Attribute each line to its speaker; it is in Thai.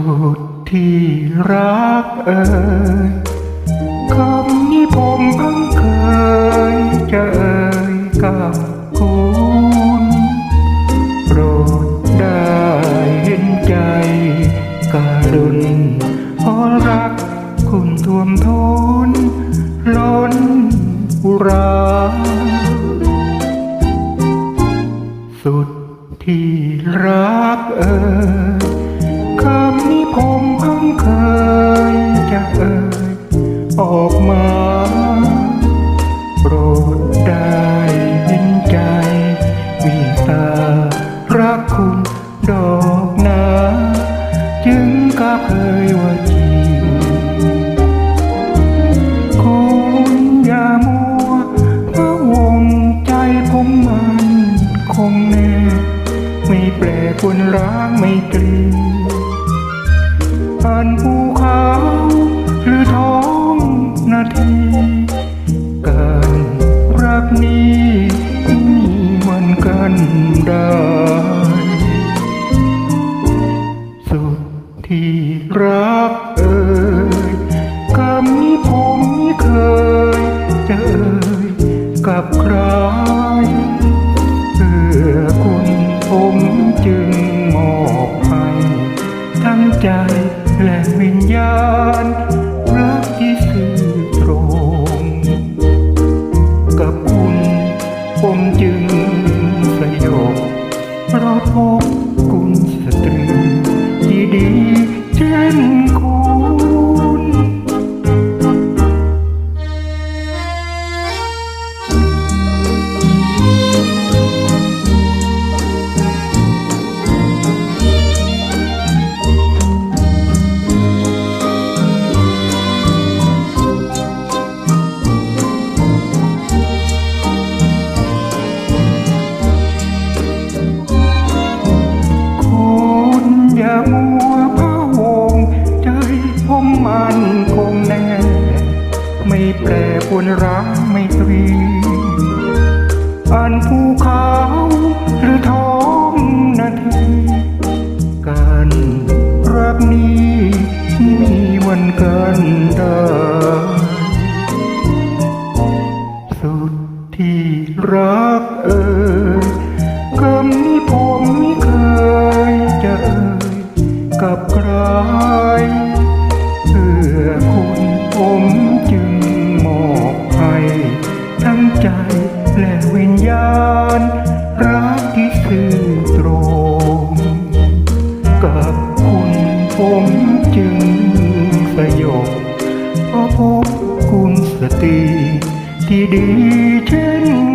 Speaker 1: ุดที่รักเอ่ยคำนี้ผมเพิ่งเคยจะเอ่ยกับคุณโปรดได้เห็นใจการุณเพราะรักคุณท่วมท้นล้นอุรา สุดที่รักเอ่ย ออกมาโปรดได้เห็นใจมีตารักคุณดอกนาจึงก็เคยว่าจริงคุณอย่ามัวพระวงใจผมมันคงแน่ไม่แปลควรร้างไม่ตรีอันภูเขา ที่รักเอ่ยคำนี้ผมไม่เคยเจอกับใครเพื่อคุณผมจึงมอบให้ทั้งใจและวิญญาณ รักที่สื่อตรง กับคุณผมจึงสยบเพราะพบคุณสตรี ที่ดีเมมันคงแน่ ไม่แปรปวนรักไม่ตรีอันภูเขาหรือท้องนาทีการรักนี้มีวันกันได้สุดที่รักเอ่ย บคุณสติที่ดีเช่น